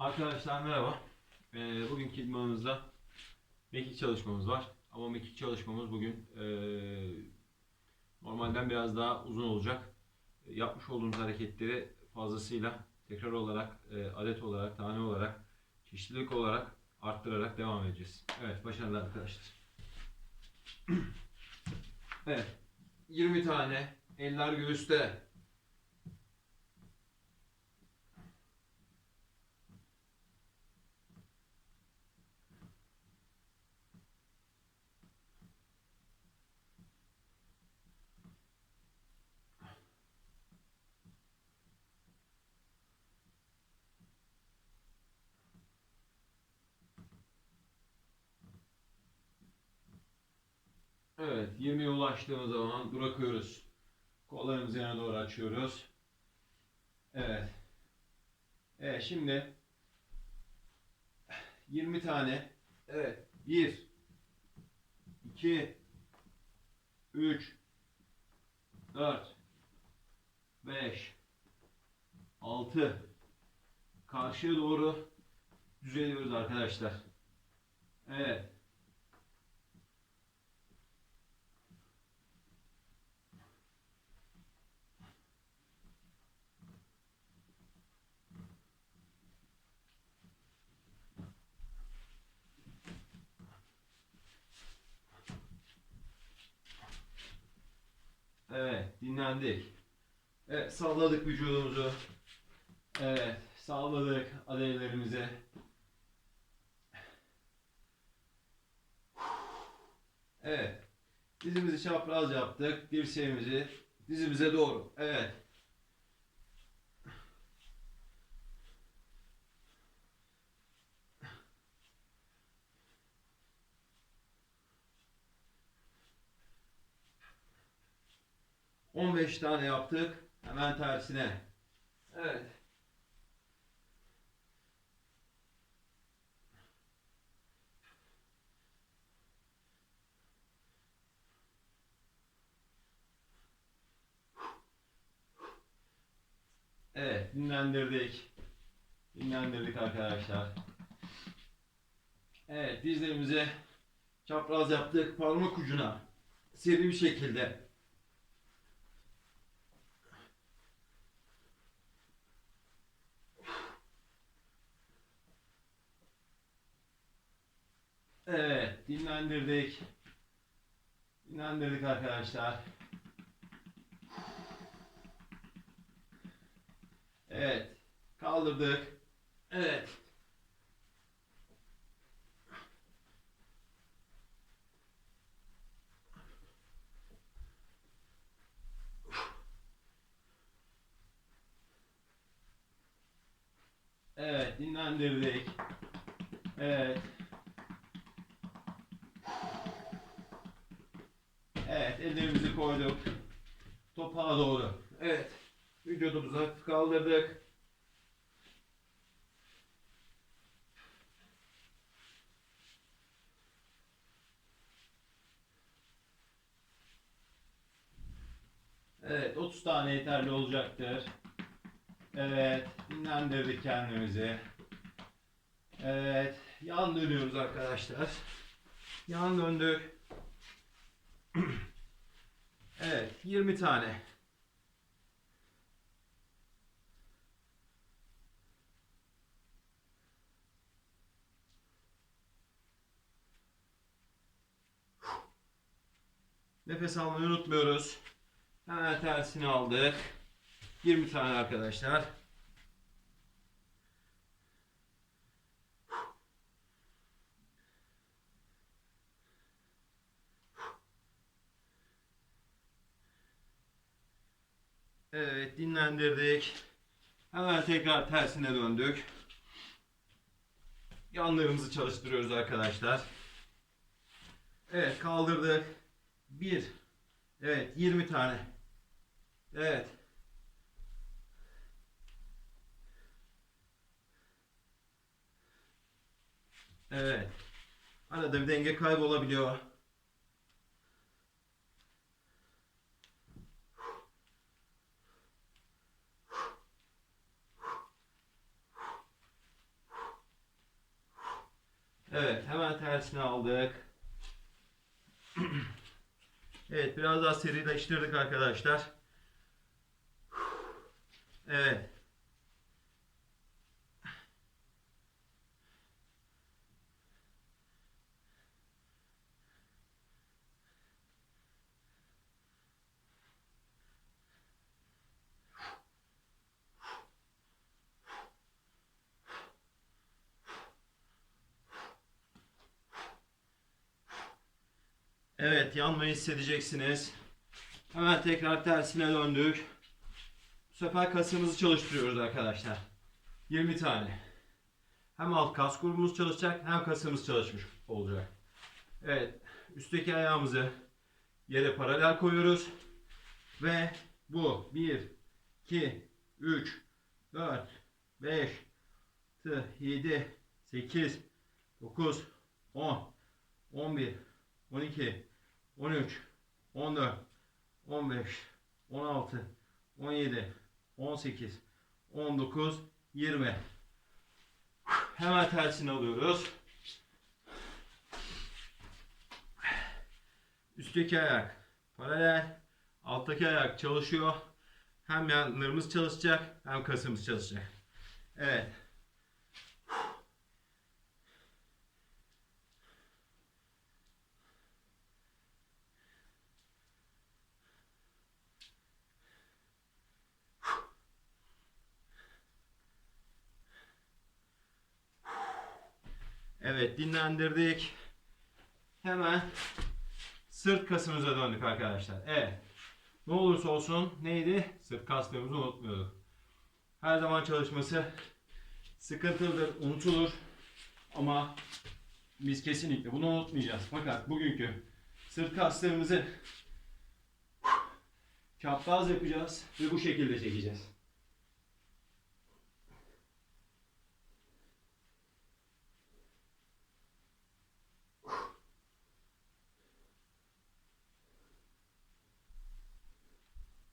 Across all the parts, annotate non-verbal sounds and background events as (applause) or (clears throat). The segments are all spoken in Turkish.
Arkadaşlar merhaba. Ee, bugünkü idmanımızda mekik çalışmamız var. Ama mekik çalışmamız bugün ee, normalden biraz daha uzun olacak. E, Yapmış olduğumuz hareketleri fazlasıyla tekrar olarak, e, adet olarak, tane olarak, çeşitlilik olarak arttırarak devam edeceğiz. Evet, başarılar arkadaşlar. (clears throat) evet, 20 tane eller göğüste. Evet, 20'ye ulaştığımız zaman bırakıyoruz. Kollarımızı yana doğru açıyoruz. Evet. Evet, şimdi 20 tane. Evet, 1 2 3 4 5 6 Karşıya doğru düzeliyoruz arkadaşlar. Evet. Evet, dinlendik. Evet, salladık vücudumuzu. Evet, salladık adaylarımızı. Evet, dizimizi çapraz yaptık. Dirseğimizi dizimize doğru. Evet. On beş tane yaptık. Hemen tersine. Evet. Evet, dinlendirdik. Dinlendirdik arkadaşlar. Evet, dizlerimizi çapraz yaptık. Parmak ucuna seri bir şekilde. Evet, dinlendirdik. Dinlendirdik arkadaşlar. Evet, kaldırdık. Evet. Evet, dinlendirdik. Evet. Evet, ellerimizi koyduk. Topağa doğru. Evet. Vücudumuzu hafif kaldırdık. Evet, 30 tane yeterli olacaktır. Evet, dinlendirdik kendimizi. Evet, yan dönüyoruz arkadaşlar. Yan döndük. (clears throat) Evet, 20 tane. Nefes almayı unutmuyoruz. Hemen tersini aldık. 20 tane arkadaşlar. Evet dinlendirdik. Hemen tekrar tersine döndük. Yanlarımızı çalıştırıyoruz arkadaşlar. Evet kaldırdık. 1 Evet 20 tane. Evet. Evet. Arada bir denge kaybolabiliyor. Evet hemen tersine aldık. (clears throat) Evet biraz daha serileştirdik arkadaşlar. Evet. Evet yanmayı hissedeceksiniz. Hemen tekrar tersine döndük. Bu sefer kasımızı çalıştırıyoruz arkadaşlar. 20 tane. Hem alt kas grubumuz çalışacak hem kasımız çalışmış olacak. Evet üstteki ayağımızı yere paralel koyuyoruz. Ve bu 1, 2, 3, 4, 5, 6, 7, 8, 9, 10, 11, 12, 13, 14, 15, 16, 17, 18, 19, 20. Hemen tersini alıyoruz. Üstteki ayak paralel, alttaki ayak çalışıyor. Hem yanlarımız çalışacak hem kasımız çalışacak. Evet. Evet dinlendirdik. Hemen sırt kasımıza döndük arkadaşlar. Evet. Ne olursa olsun neydi? Sırt kaslarımızı unutmuyorduk. Her zaman çalışması sıkıntılıdır, unutulur. Ama biz kesinlikle bunu unutmayacağız. Fakat bugünkü sırt kaslarımızı çapraz yapacağız ve bu şekilde çekeceğiz.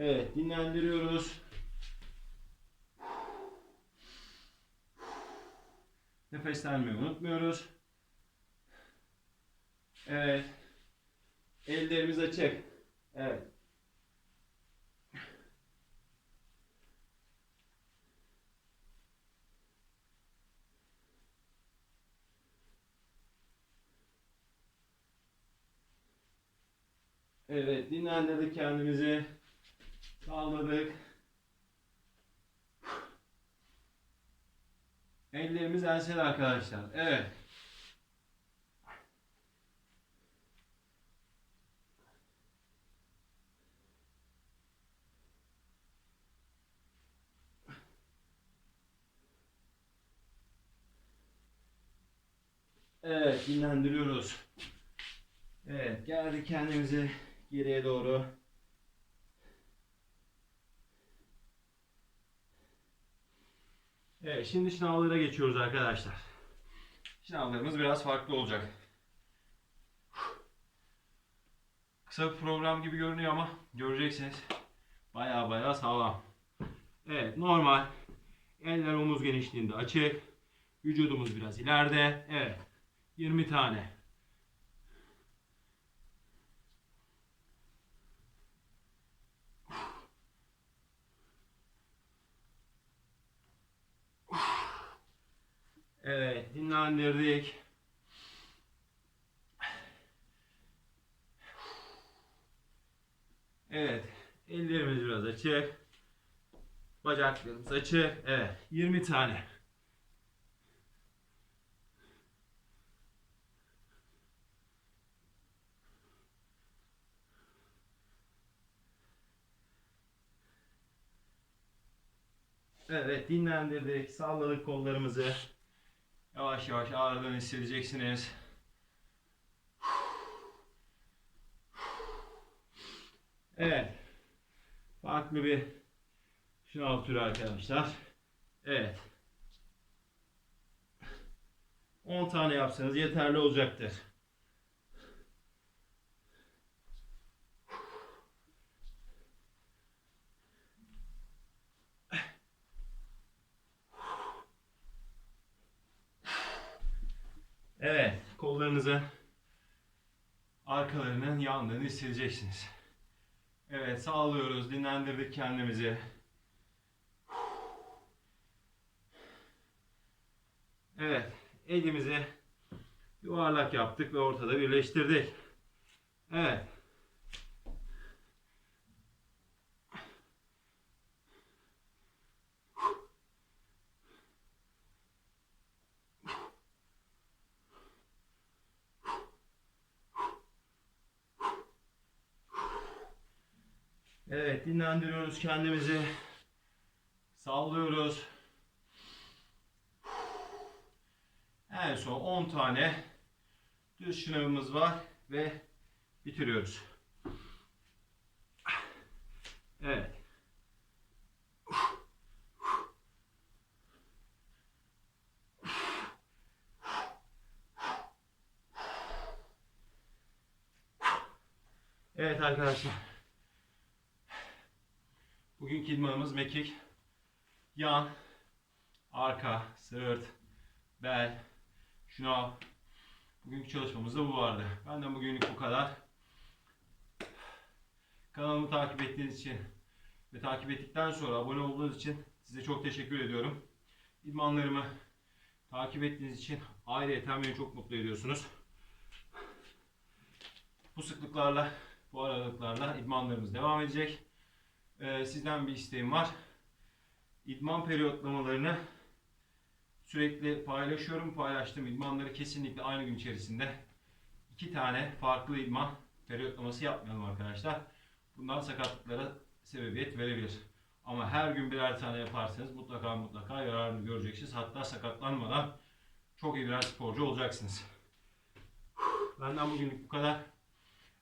Evet, dinlendiriyoruz. Nefeslenmeyi unutmuyoruz. Evet. Ellerimiz açık. Evet. Evet, dinlendirdik kendimizi. Salladık. Ellerimiz ensede arkadaşlar. Evet. Evet, dinlendiriyoruz. Evet, geldik kendimizi geriye doğru. Evet, şimdi şınavlara geçiyoruz arkadaşlar. Şınavlarımız biraz farklı olacak. Kısa bir program gibi görünüyor ama göreceksiniz. Baya baya sağlam. Evet, normal. Eller omuz genişliğinde açık. Vücudumuz biraz ileride. Evet. 20 tane. Evet, dinlendirdik. Evet, ellerimiz biraz açık. Bacaklarımız açık. Evet, 20 tane. Evet, dinlendirdik. Salladık kollarımızı. Yavaş yavaş ağrıdan hissedeceksiniz. Evet. Farklı bir şınav türü arkadaşlar. Evet. 10 tane yapsanız yeterli olacaktır. Evet, kollarınızı arkalarının yandığını hissedeceksiniz. Evet, sağlıyoruz, dinlendirdik kendimizi. Evet, elimizi yuvarlak yaptık ve ortada birleştirdik. Evet. Evet, dinlendiriyoruz kendimizi. Sallıyoruz. En son 10 tane düz şınavımız var ve bitiriyoruz. Evet. Evet arkadaşlar. Bugünkü idmanımız mekik, yan, arka, sırt, bel, şınav. Bugünkü çalışmamızda bu vardı. Benden bugünlük bu kadar. Kanalımı takip ettiğiniz için ve takip ettikten sonra abone olduğunuz için size çok teşekkür ediyorum. İdmanlarımı takip ettiğiniz için ayrıyeten beni çok mutlu ediyorsunuz. Bu sıklıklarla, bu aralıklarla idmanlarımız devam edecek. Ee, sizden bir isteğim var. İdman periyotlamalarını sürekli paylaşıyorum. Paylaştığım idmanları kesinlikle aynı gün içerisinde iki tane farklı idman periyotlaması yapmayalım arkadaşlar. Bundan sakatlıklara sebebiyet verebilir. Ama her gün birer tane yaparsanız mutlaka mutlaka yararını göreceksiniz. Hatta sakatlanmadan çok iyi birer sporcu olacaksınız. Benden bugünlük bu kadar.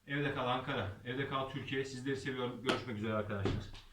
Evde kal Ankara, evde kal Türkiye. Sizleri seviyorum. Görüşmek üzere arkadaşlar.